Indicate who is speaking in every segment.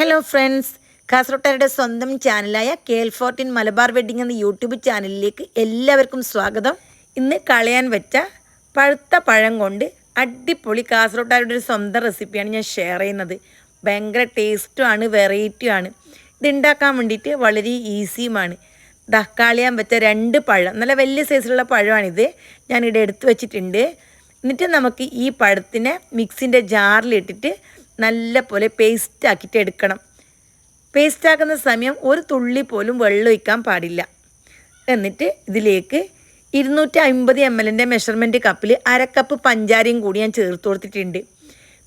Speaker 1: Hello friends കാസർഗോട്ടുകാരുടെ സ്വന്തം ചാനലായ K L fourteen Malabar wedding എന്ന യൂട്യൂബ് ചാനലിലേക്ക് എല്ലാവർക്കും സ്വാഗതം. ഇന്ന് കളയാൻ വെച്ച പഴുത്ത പഴം കൊണ്ട് അടിപൊളി കാസർഗോട്ടുകാരുടെ ഒരു സ്വന്തം റെസിപ്പിയാണ് ഞാൻ ഷെയർ ചെയ്യുന്നത്. ഭയങ്കര ടേസ്റ്റുമാണ് വെറൈറ്റിയുമാണ് ഇത് ഉണ്ടാക്കാൻ വേണ്ടിയിട്ട് വളരെ ഈസിയുമാണ് ദാ വെച്ച രണ്ട് പഴം. നല്ല വലിയ സൈസിലുള്ള പഴമാണിത്. ഞാനിവിടെ എടുത്തു വെച്ചിട്ടുണ്ട്. എന്നിട്ട് നമുക്ക് ഈ പഴത്തിനെ മിക്സിന്റെ ജാറിലിട്ടിട്ട് നല്ല പോലെ പേസ്റ്റ് ആക്കിയിട്ട് എടുക്കണം. പേസ്റ്റ് ആക്കുന്ന സമയം ഒരു തുള്ളി പോലും വെള്ളം ഒഴിക്കാൻ പാടില്ല. എന്നിട്ട് ഇതിലേക്ക് ഇരുന്നൂറ്റി അമ്പത് എം എല്ലിന്റെ മെഷർമെന്റ് കപ്പിൽ അര കപ്പ് പഞ്ചാരയും കൂടി ഞാൻ ചേർത്ത് കൊടുത്തിട്ടുണ്ട്.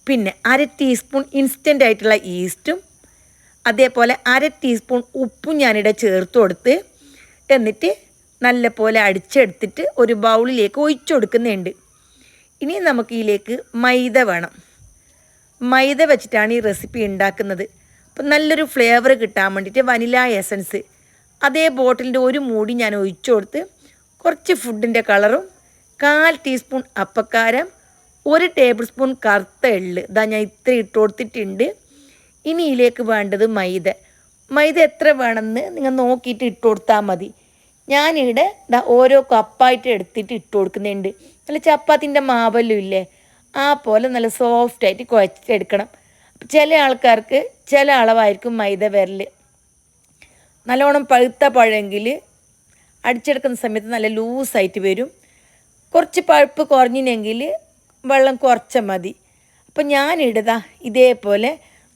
Speaker 1: പിന്നെ അര ടീസ്പൂൺ ഇൻസ്റ്റന്റ് ആയിട്ടുള്ള ഈസ്റ്റും അതേപോലെ അര ടീസ്പൂൺ ഉപ്പും ഞാനിവിടെ ചേർത്ത് കൊടുത്ത് എന്നിട്ട് നല്ല പോലെ അടിച്ചെടുത്തിട്ട് ഒരു ബൗളിലേക്ക് ഒഴിച്ചു കൊടുക്കുന്നുണ്ട്. ഇനി നമുക്ക് ഇതിലേക്ക് മൈദ വേണം. മൈദ വെച്ചിട്ടാണ് ഈ റെസിപ്പി ഉണ്ടാക്കുന്നത്. അപ്പം നല്ലൊരു ഫ്ലേവർ കിട്ടാൻ വേണ്ടിയിട്ട് വനില എസൻസ് അതേ ബോട്ടിലിന്റെ ഒരു മൂടി ഞാൻ ഒഴിച്ചു കൊടുത്ത് കുറച്ച് ഫുഡിന്റെ കളറും കാൽ ടീസ്പൂൺ അപ്പക്കാരം ഒരു ടേബിൾ സ്പൂൺ കറുത്ത എള്ള്. ഇതാ ഞാൻ ഇത്ര ഇട്ട് കൊടുത്തിട്ടുണ്ട്. ഇനി ഇതിലേക്ക് വേണ്ടത് മൈദ. മൈദ എത്ര വേണമെന്ന് നിങ്ങൾ നോക്കിയിട്ട് ഇട്ട് കൊടുത്താൽ മതി. ഞാനിവിടെ ഇതാ ഓരോ കപ്പായിട്ട് എടുത്തിട്ട് ഇട്ട് കൊടുക്കുന്നുണ്ട്. നല്ല ചപ്പാത്തിന്റെ മാവല്ലും ഇല്ലേ? ആ പോലെ നല്ല സോഫ്റ്റായിട്ട് കുഴച്ചെടുക്കണം. ചില ആൾക്കാർക്ക് ചില അളവായിരിക്കും മൈദ വിരൽ. നല്ലോണം പഴുത്ത പഴമെങ്കിൽ അടിച്ചെടുക്കുന്ന സമയത്ത് നല്ല ലൂസായിട്ട് വരും. കുറച്ച് പഴുപ്പ് കുറഞ്ഞിനെങ്കിൽ വെള്ളം കുറച്ച മതി. അപ്പം ഞാനിടതാ ഇതേപോലെ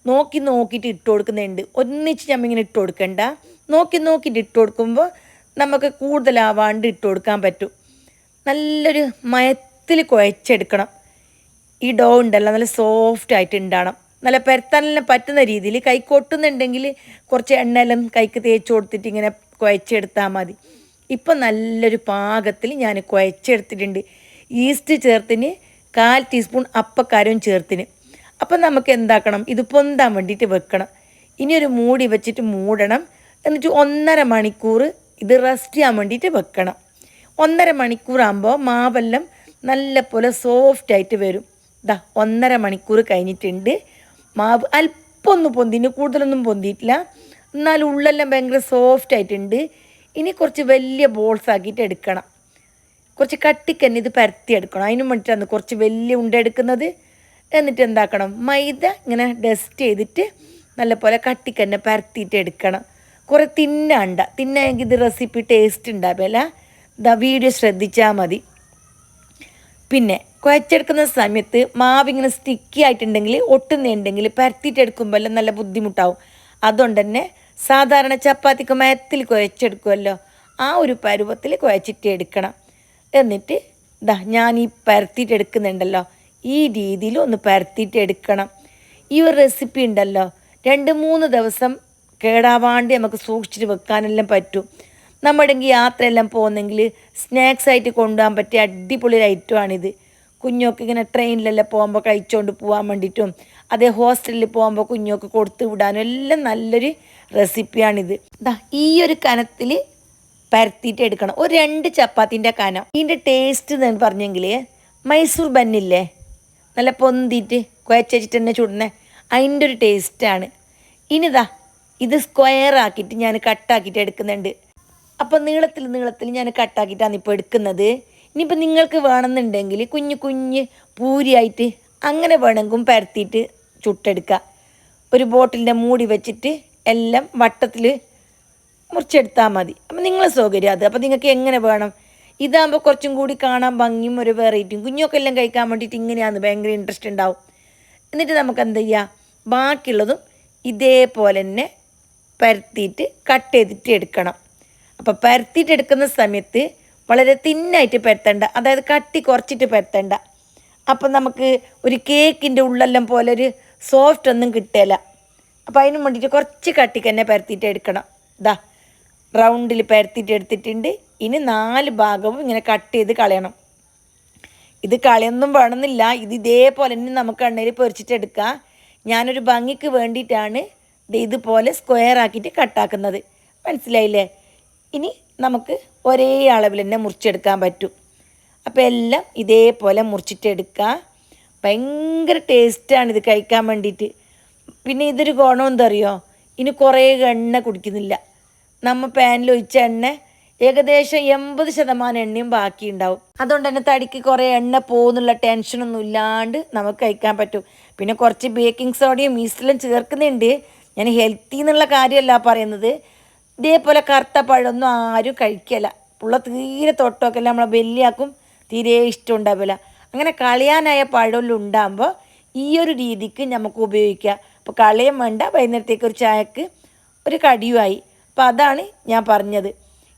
Speaker 1: നോക്കി നോക്കിയിട്ട് ഇട്ട് കൊടുക്കുന്നുണ്ട്. ഒന്നിച്ച് നമ്മിങ്ങനെ ഇട്ട് കൊടുക്കണ്ട. നോക്കി നോക്കിയിട്ട് ഇട്ട് കൊടുക്കുമ്പോൾ നമുക്ക് കൂടുതലാവാണ്ട് ഇട്ട് കൊടുക്കാൻ പറ്റും. നല്ലൊരു മയത്തിൽ കുഴച്ചെടുക്കണം. ഈ ഡോ ഉണ്ടല്ലോ നല്ല സോഫ്റ്റ് ആയിട്ട് ഉണ്ടാവണം നല്ല പരത്താനെല്ലാം പറ്റുന്ന രീതിയിൽ കൈ കൊട്ടുന്നുണ്ടെങ്കിൽ കുറച്ച് എണ്ണയെല്ലാം കൈക്ക് തേച്ച് കൊടുത്തിട്ട് ഇങ്ങനെ കുഴച്ചെടുത്താൽ മതി. ഇപ്പം നല്ലൊരു പാകത്തിൽ ഞാൻ കുഴച്ചെടുത്തിട്ടുണ്ട്. ഈസ്റ്റ് ചേർത്തിന് കാൽ ടീസ്പൂൺ അപ്പക്കാരവും ചേർത്തിന്. അപ്പം നമുക്ക് എന്താക്കണം? ഇത് പൊന്താൻ വേണ്ടിയിട്ട് വെക്കണം. ഇനി ഒരു മൂടി വെച്ചിട്ട് മൂടണം. എന്നിട്ട് ഒന്നര മണിക്കൂർ ഇത് റെസ്റ്റ് ചെയ്യാൻ വേണ്ടിയിട്ട് വെക്കണം. ഒന്നര മണിക്കൂറാകുമ്പോൾ മാവെല്ലാം നല്ല പോലെ സോഫ്റ്റായിട്ട് വരും. ദാ ഒന്നര മണിക്കൂർ കഴിഞ്ഞിട്ടുണ്ട്. മാവ് അല്പം ഒന്ന് പൊന്തിന് കൂടുതലൊന്നും പൊന്തിയിട്ടില്ല. എന്നാലും ഉള്ളെല്ലാം ഭയങ്കര സോഫ്റ്റ് ആയിട്ടുണ്ട്. ഇനി കുറച്ച് വലിയ ബോൾസ് ആക്കിയിട്ട് എടുക്കണം. കുറച്ച് കട്ടിക്ക് തന്നെ ഇത് പരത്തി എടുക്കണം. അതിന് വേണ്ടിയിട്ടാണ് കുറച്ച് വലിയ ഉണ്ട എടുക്കുന്നത്. എന്നിട്ട് എന്താക്കണം? മൈദ ഇങ്ങനെ ഡസ്റ്റ് ചെയ്തിട്ട് നല്ല പോലെ കട്ടിക്ക് തന്നെ പരത്തിയിട്ട് എടുക്കണം. കുറേ തിന്നണ്ട. തിന്നെങ്കിൽ ഇത് റെസിപ്പി ടേസ്റ്റ് ഉണ്ടാവില്ല. വീഡിയോ ശ്രദ്ധിച്ചാൽ മതി. പിന്നെ കുഴച്ചെടുക്കുന്ന സമയത്ത് മാവ് ഇങ്ങനെ സ്റ്റിക്കി ആയിട്ടുണ്ടെങ്കിൽ ഒട്ടുന്നുണ്ടെങ്കിൽ പരത്തിയിട്ടെടുക്കുമ്പോൾ നല്ല ബുദ്ധിമുട്ടാവും. അതുകൊണ്ട് തന്നെ സാധാരണ ചപ്പാത്തിക്ക് മയത്തിൽ കുഴച്ചെടുക്കുമല്ലോ ആ ഒരു പരുവത്തിൽ കുഴച്ചിട്ട് എടുക്കണം. എന്നിട്ട് ഇതാ ഞാൻ ഈ പരത്തിയിട്ട് എടുക്കുന്നുണ്ടല്ലോ ഈ രീതിയിൽ ഒന്ന് പരത്തിയിട്ട് എടുക്കണം. ഈ ഒരു റെസിപ്പി ഉണ്ടല്ലോ രണ്ട് മൂന്ന് ദിവസം കേടാവാണ്ട് നമുക്ക് സൂക്ഷിച്ചിട്ട് വെക്കാനെല്ലാം പറ്റും. നമ്മുടെ യാത്രയെല്ലാം പോകുന്നെങ്കിൽ സ്നാക്സ് ആയിട്ട് കൊണ്ടുപോകാൻ പറ്റിയ അടിപൊളി ഒരു ഐറ്റമാണിത്. കുഞ്ഞോക്ക് ഇങ്ങനെ ട്രെയിനിലെല്ലാം പോകുമ്പോൾ കഴിച്ചുകൊണ്ട് പോകാൻ വേണ്ടിയിട്ടും അതേ ഹോസ്റ്റലിൽ പോകുമ്പോൾ കുഞ്ഞോക്ക് കൊടുത്തു വിടാനും എല്ലാം നല്ലൊരു റെസിപ്പിയാണിത്. ദാ ഈ ഒരു കനത്തിൽ പരത്തിയിട്ട് എടുക്കണം. ഒരു രണ്ട് ചപ്പാത്തിന്റെ കനം. ഇതിന്റെ ടേസ്റ്റ് എന്ന് പറഞ്ഞെങ്കിൽ മൈസൂർ ബന്നില്ലേ? നല്ല പൊന്തിയിട്ട് കുഴച്ചിട്ട് തന്നെ ചുടുന്നേ അതിന്റെ ഒരു ടേസ്റ്റാണ്. ഇനിതാ ഇത് സ്ക്വയർ ആക്കിയിട്ട് ഞാൻ കട്ടാക്കിയിട്ട് എടുക്കുന്നുണ്ട്. അപ്പോൾ നീളത്തിൽ നീളത്തിൽ ഞാൻ കട്ടാക്കിയിട്ടാണ് ഇപ്പോൾ എടുക്കുന്നത്. ഇനിയിപ്പോൾ നിങ്ങൾക്ക് വേണമെന്നുണ്ടെങ്കിൽ കുഞ്ഞു കുഞ്ഞ് പൂരിയായിട്ട് അങ്ങനെ വേണമെങ്കിൽ പരത്തിയിട്ട് ചുട്ടെടുക്കുക. ഒരു ബോട്ടിലിന്റെ മൂടി വെച്ചിട്ട് എല്ലാം വട്ടത്തിൽ മുറിച്ചെടുത്താൽ മതി. അപ്പം നിങ്ങളെ സൗകര്യം അത്. അപ്പോൾ നിങ്ങൾക്ക് എങ്ങനെ വേണം? ഇതാകുമ്പോൾ കുറച്ചും കൂടി കാണാൻ ഭംഗിയും ഒരു വെറൈറ്റിയും. കുഞ്ഞൊക്കെ എല്ലാം കഴിക്കാൻ വേണ്ടിയിട്ട് ഇങ്ങനെയാണ് ഭയങ്കര ഇൻട്രസ്റ്റ് ഉണ്ടാവും. എന്നിട്ട് നമുക്ക് എന്ത് ചെയ്യുക ബാക്കിയുള്ളതും ഇതേപോലെ തന്നെ പരത്തിയിട്ട് കട്ട് ചെയ്തിട്ട് എടുക്കണം. അപ്പോൾ പരത്തിയിട്ട് എടുക്കുന്ന സമയത്ത് വളരെ തിന്നായിട്ട് പരത്തണ്ട അതായത് കട്ടി കുറച്ചിട്ട് പരത്തണ്ട. അപ്പം നമുക്ക് ഒരു കേക്കിന്റെ ഉള്ളെല്ലാം പോലെ ഒരു സോഫ്റ്റ് ഒന്നും കിട്ടില്ല അപ്പോൾ അതിന് വേണ്ടിയിട്ട് കുറച്ച് കട്ടിക്ക് തന്നെ പരത്തിയിട്ട് എടുക്കണം. ഇതാ റൗണ്ടിൽ പരത്തിയിട്ട് എടുത്തിട്ടുണ്ട്. ഇനി നാല് ഭാഗവും ഇങ്ങനെ കട്ട് ചെയ്ത് കളയണം. ഇത് കളയൊന്നും വേണമെന്നില്ല. ഇത് ഇതേപോലെ തന്നെ നമുക്ക് എണ്ണയിൽ പൊരിച്ചിട്ടെടുക്കാം ഞാനൊരു ഭംഗിക്ക് വേണ്ടിയിട്ടാണ് ഇത് ഇതുപോലെ സ്ക്വയർ ആക്കിയിട്ട് കട്ടാക്കുന്നത് മനസ്സിലായില്ലേ? ഇനി നമുക്ക് ഒരേ അളവിൽ തന്നെ മുറിച്ചെടുക്കാൻ പറ്റും. അപ്പോൾ എല്ലാം ഇതേപോലെ മുറിച്ചിട്ടെടുക്കുക ഭയങ്കര ടേസ്റ്റാണ് ഇത് കഴിക്കാൻ വേണ്ടിയിട്ട്. പിന്നെ ഇതൊരു ഗുണം എന്തറിയോ? ഇനി കുറേ എണ്ണ കുടിക്കുന്നില്ല. നമ്മൾ പാനിൽ ഒഴിച്ച എണ്ണ ഏകദേശം എൺപത് ശതമാനം എണ്ണയും ബാക്കി ഉണ്ടാവും അതുകൊണ്ട് തന്നെ തടിക്ക് കുറേ എണ്ണ പോകുന്നുള്ള ടെൻഷനൊന്നും ഇല്ലാണ്ട് നമുക്ക് കഴിക്കാൻ പറ്റും. പിന്നെ കുറച്ച് ബേക്കിംഗ് സോഡയും ഈസ്റ്റിലും ചേർക്കുന്നുണ്ട്. ഞാൻ ഹെൽത്തി എന്നുള്ള കാര്യമല്ല പറയുന്നത്. ഇതേപോലെ കറുത്ത പഴമൊന്നും ആരും കഴിക്കല. പുള്ള തീരെ തൊട്ടൊക്കെ നമ്മളെ വലിയാക്കും തീരെ ഇഷ്ടം ഉണ്ടാവില്ല. അങ്ങനെ കളയാനായ പഴമെല്ലാം ഉണ്ടാകുമ്പോൾ ഈ ഒരു രീതിക്ക് നമുക്ക് ഉപയോഗിക്കാം. അപ്പോൾ കളയും വേണ്ട വൈകുന്നേരത്തേക്ക് ഒരു ചായക്ക് ഒരു കടിയുമായി. അപ്പോൾ അതാണ് ഞാൻ പറഞ്ഞത്.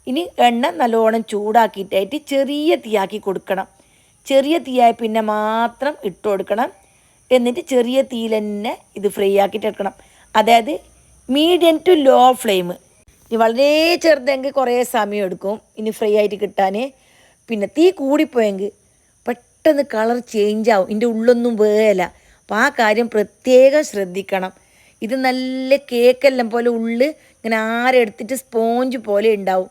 Speaker 1: ഇനി എണ്ണ നല്ലോണം ചൂടാക്കിയിട്ടായിട്ട് ചെറിയ തീയാക്കി കൊടുക്കണം. ചെറിയ തീയായി പിന്നെ മാത്രം ഇട്ട് കൊടുക്കണം. എന്നിട്ട് ചെറിയ തീയിൽ തന്നെ ഇത് ഫ്രൈ ആക്കിയിട്ട് എടുക്കണം. അതായത് മീഡിയം ടു ലോ ഫ്ലെയിം. ഇനി വളരെ ചെറുതെങ്കിൽ കുറേ സമയം എടുക്കും. ഇനി ഫ്രൈ ആയിട്ട് കിട്ടാൻ പിന്നെ തീ കൂടിപ്പോയെങ്കിൽ പെട്ടെന്ന് കളർ ചേഞ്ച് ആവും. ഇതിന്റെ ഉള്ളൊന്നും വേല അപ്പം ആ കാര്യം പ്രത്യേകം ശ്രദ്ധിക്കണം. ഇത് നല്ല കേക്കെല്ലാം പോലെ ഉള്ളിൽ ഇങ്ങനെ ആരെടുത്തിട്ട് സ്പോഞ്ച് പോലെ ഉണ്ടാവും.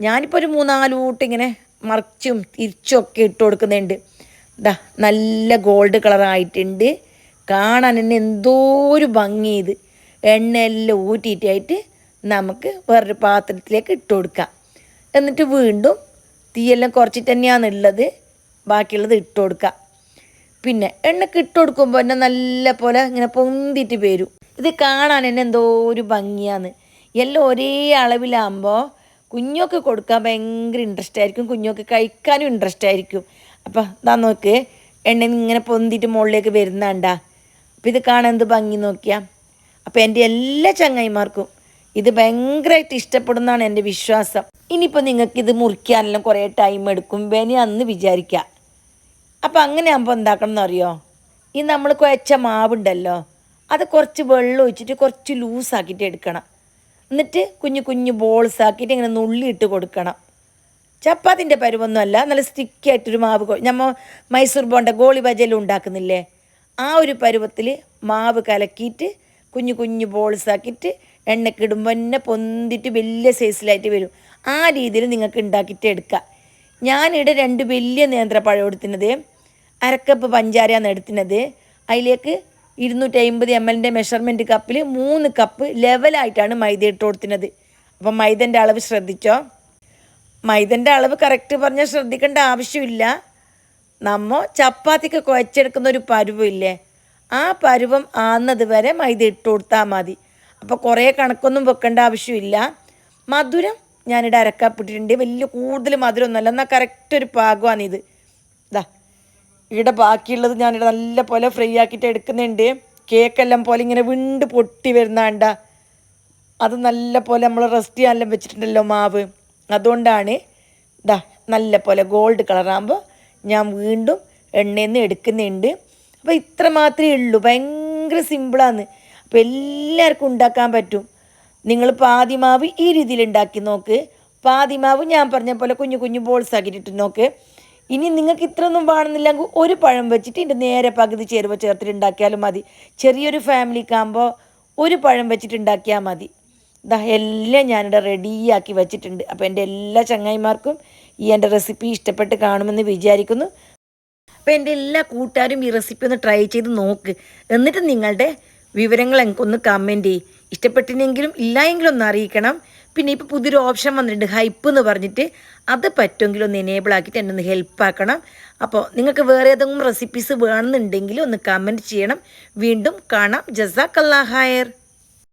Speaker 1: ഞാനിപ്പോൾ ഒരു മൂന്നാൽ കൂട്ട് ഇങ്ങനെ മറിച്ചും തിരിച്ചും ഒക്കെ ഇട്ട് കൊടുക്കുന്നുണ്ട്. ദാ നല്ല ഗോൾഡ് കളറായിട്ടുണ്ട് കാണാൻ തന്നെ എന്തോ ഒരു ഭംഗി ഇത്. എണ്ണയെല്ലാം ഊറ്റിയിട്ടായിട്ട് നമുക്ക് വേറൊരു പാത്രത്തിലേക്ക് ഇട്ട് കൊടുക്കാം. എന്നിട്ട് വീണ്ടും തീയെല്ലാം കുറച്ചിട്ട് തന്നെയാണ് ഉള്ളത്. ബാക്കിയുള്ളത് ഇട്ട് കൊടുക്കാം. പിന്നെ എണ്ണക്ക് ഇട്ട് കൊടുക്കുമ്പോൾ തന്നെ നല്ല പോലെ ഇങ്ങനെ പൊന്തിട്ട് വരും. ഇത് കാണാൻ തന്നെ എന്തോ ഒരു ഭംഗിയാണ്. എല്ലാം ഒരേ അളവിലാകുമ്പോൾ കുഞ്ഞൊക്കെ കൊടുക്കാൻ ഭയങ്കര ഇൻട്രസ്റ്റ് ആയിരിക്കും. കുഞ്ഞൊക്കെ കഴിക്കാനും ഇൻട്രസ്റ്റ് ആയിരിക്കും. അപ്പം ഇതാ നോക്ക് എണ്ണ ഇങ്ങനെ പൊന്തിട്ട് മുകളിലേക്ക് വരുന്നാണ്ടാ അപ്പം ഇത് കാണാൻ എന്ത് ഭംഗി നോക്കിയാൽ അപ്പം എന്റെ എല്ലാ ചങ്ങായിമാർക്കും ഇത് ഭയങ്കരമായിട്ട് ഇഷ്ടപ്പെടുന്നതാണ് എന്റെ വിശ്വാസം. ഇനിയിപ്പോൾ നിങ്ങൾക്ക് ഇത് മുറിക്കാനെല്ലാം കുറേ ടൈം എടുക്കും. വേനി അന്ന് വിചാരിക്കുക അപ്പോൾ അങ്ങനെ ആകുമ്പോൾ എന്താക്കണം എന്നറിയോ? ഈ നമ്മൾ കുഴച്ച മാവുണ്ടല്ലോ അത് കുറച്ച് വെള്ളം ഒഴിച്ചിട്ട് കുറച്ച് ലൂസാക്കിയിട്ട് എടുക്കണം. എന്നിട്ട് കുഞ്ഞു കുഞ്ഞു ബോൾസ് ആക്കിയിട്ട് ഇങ്ങനെ നുള്ളിയിട്ട് കൊടുക്കണം. ചപ്പാത്തിന്റെ പരുവൊന്നുമല്ല നല്ല സ്റ്റിക്കി ആയിട്ടൊരു മാവ് നമ്മൾ നമ്മ മൈസൂർ ബോണ്ട ഗോളി ബജലും ഉണ്ടാക്കുന്നില്ലേ? ആ ഒരു പരുവത്തിൽ മാവ് കലക്കിയിട്ട് കുഞ്ഞു കുഞ്ഞു ബോൾസ് ആക്കിയിട്ട് എണ്ണക്കിടുമ്പോൾ തന്നെ പൊന്തിട്ട് വലിയ സൈസിലായിട്ട് വരും. ആ രീതിയിൽ നിങ്ങൾക്ക് ഉണ്ടാക്കിയിട്ട് എടുക്കാം. ഞാനിവിടെ രണ്ട് വലിയ നേന്ത്രപ്പഴം എടുത്തിനത് അരക്കപ്പ് പഞ്ചാരയാണ് എടുത്തിനത്. അതിലേക്ക് ഇരുന്നൂറ്റി അമ്പത് എം എല്ലിന്റെ മെഷർമെന്റ് കപ്പിൽ മൂന്ന് കപ്പ് ലെവലായിട്ടാണ് മൈദ ഇട്ട് കൊടുത്തിനത്. അപ്പം മൈദന്റെ അളവ് ശ്രദ്ധിച്ചോ? മൈദന്റെ അളവ് കറക്റ്റ് പറഞ്ഞാൽ ശ്രദ്ധിക്കേണ്ട ആവശ്യമില്ല. നമ്മൾ ചപ്പാത്തിക്ക് കുഴച്ചെടുക്കുന്ന ഒരു പരുവില്ലേ? ആ പരുവം ആന്നത് വരെ മൈദ ഇട്ട് കൊടുത്താൽ മതി. അപ്പോൾ കുറേ കണക്കൊന്നും വെക്കേണ്ട ആവശ്യമില്ല. മധുരം ഞാനിവിടെ അരക്കപ്പെട്ടിട്ടുണ്ട്. വലിയ കൂടുതൽ മധുരമൊന്നുമല്ല എന്നാൽ കറക്റ്റ് ഒരു ഇത് ഇതാ ഇവിടെ ബാക്കിയുള്ളത് ഞാനിവിടെ നല്ല പോലെ ഫ്രൈ ആക്കിയിട്ട് എടുക്കുന്നുണ്ട്. കേക്കെല്ലാം പോലെ ഇങ്ങനെ വിണ്ട് പൊട്ടി വരുന്നാണ്ട അത് നല്ല പോലെ നമ്മൾ റെസ്റ്റ് ചെയ്യാനെല്ലാം വെച്ചിട്ടുണ്ടല്ലോ മാവ്. അതുകൊണ്ടാണ് ഇതാ നല്ല പോലെ ഗോൾഡ് കളറാകുമ്പോൾ ഞാൻ വീണ്ടും എണ്ണയിൽ നിന്ന് എടുക്കുന്നുണ്ട്. അപ്പോൾ ഇത്ര മാത്രമേ ഉള്ളൂ. ഭയങ്കര സിമ്പിളാണ് അപ്പോൾ എല്ലാവർക്കും ഉണ്ടാക്കാൻ പറ്റും. നിങ്ങൾ പാതിമാവ് ഈ രീതിയിൽ ഉണ്ടാക്കി നോക്ക്. പാതിമാവ് ഞാൻ പറഞ്ഞ പോലെ കുഞ്ഞു കുഞ്ഞു ബോൾസ് ആക്കിയിട്ട് നോക്ക്. ഇനി നിങ്ങൾക്ക് ഇത്രയൊന്നും വേണമെന്നില്ലെങ്കിൽ ഒരു പഴം വെച്ചിട്ട് ഇതിന്റെ നേരെ പകുതി ചേരുവ ചേർത്തിട്ട് ഉണ്ടാക്കിയാലും മതി. ചെറിയൊരു ഫാമിലിക്കാകുമ്പോൾ ഒരു പഴം വെച്ചിട്ട് ഉണ്ടാക്കിയാൽ മതി. ഇതാ എല്ലാം ഞാനിവിടെ റെഡിയാക്കി വെച്ചിട്ടുണ്ട്. അപ്പോൾ എന്റെ എല്ലാ ചങ്ങായിമാർക്കും ഈ എന്റെ റെസിപ്പി ഇഷ്ടപ്പെട്ട് കാണുമെന്ന് വിചാരിക്കുന്നു. അപ്പോൾ എന്റെ എല്ലാ കൂട്ടുകാരും ഈ റെസിപ്പി ഒന്ന് ട്രൈ ചെയ്ത് നോക്ക്. എന്നിട്ട് നിങ്ങളുടെ വിവരങ്ങൾ എനിക്കൊന്ന് കമന്റ് ചെയ്യും. ഇഷ്ടപ്പെട്ടില്ലെങ്കിലും ഇല്ലായെങ്കിലും ഒന്ന് അറിയിക്കണം. പിന്നെ ഇപ്പോൾ പുതിയൊരു ഓപ്ഷൻ വന്നിട്ടുണ്ട് ഹൈപ്പ് എന്ന് പറഞ്ഞിട്ട്. അത് പറ്റുമെങ്കിൽ ഒന്ന് എനേബിൾ ആക്കിയിട്ട് എന്നെ ഒന്ന് ഹെൽപ്പ് ആക്കണം. അപ്പോൾ നിങ്ങൾക്ക് വേറെ ഏതെങ്കിലും റെസിപ്പീസ് വേണമെന്നുണ്ടെങ്കിൽ ഒന്ന് കമന്റ് ചെയ്യണം. വീണ്ടും കാണാം. ജസാക്കല്ലാ ഹയർ